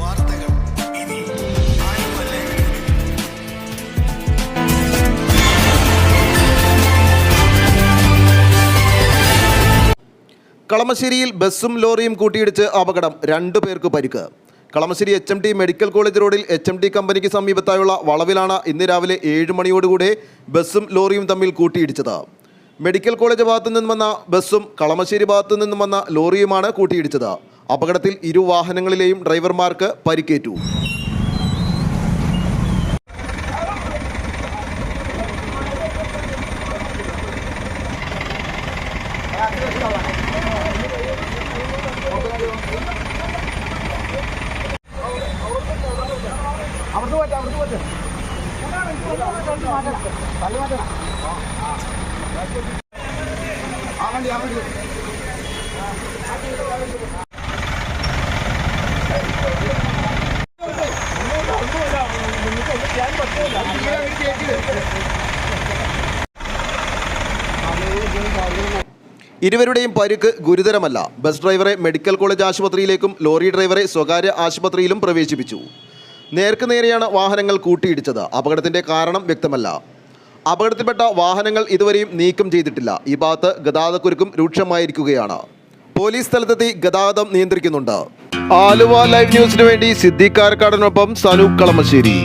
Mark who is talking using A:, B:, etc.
A: വാർത്തകൾ ഇനി
B: കളമശ്ശേരിയിൽ ബസ്സും ലോറിയും കൂട്ടിയിടിച്ച് അപകടം രണ്ടു പേർക്ക് പരിക്ക്. Kalamassery H M T medical college റോഡിൽ എച്ച് എം ടി കമ്പനിക്ക് സമീപത്തായുള്ള വളവിലാണ് ഇന്ന് രാവിലെ ഏഴ് മണിയോടുകൂടെ ബസ്സും ലോറിയും തമ്മിൽ കൂട്ടിയിടിച്ചത്. മെഡിക്കൽ കോളേജ് ഭാഗത്തു നിന്നും വന്ന ബസ്സും കളമശ്ശേരി ഭാഗത്തു നിന്നും വന്ന ലോറിയുമാണ് കൂട്ടിയിടിച്ചത്. അപകടത്തിൽ ഇരു വാഹനങ്ങളിലെയും ഡ്രൈവർമാർക്ക് പരിക്കേറ്റു. ഇരുവരുടെയും പരുക്ക് ഗുരുതരമല്ല. ബസ് ഡ്രൈവറെ മെഡിക്കൽ കോളേജ് ആശുപത്രിയിലേക്കും ലോറി ഡ്രൈവറെ സ്വകാര്യ ആശുപത്രിയിലും പ്രവേശിപ്പിച്ചു. നേർക്കുനേരെയാണ് വാഹനങ്ങൾ കൂട്ടിയിടിച്ചത്. അപകടത്തിന്റെ കാരണം വ്യക്തമല്ല. അപകടത്തിൽപ്പെട്ട വാഹനങ്ങൾ ഇതുവരെയും നീക്കം ചെയ്തിട്ടില്ല. ഈ ഭാഗത്ത് ഗതാഗതക്കുരുക്കും രൂക്ഷമായിരിക്കുകയാണ്. പോലീസ് സ്ഥലത്തെത്തി ഗതാഗതം നിയന്ത്രിക്കുന്നുണ്ട്. ആലുവ ലൈവ് ന്യൂസിനു വേണ്ടി സിദ്ദിഖ് കാരക്കാടനൊപ്പം സനൂപ് കളമശ്ശേരി.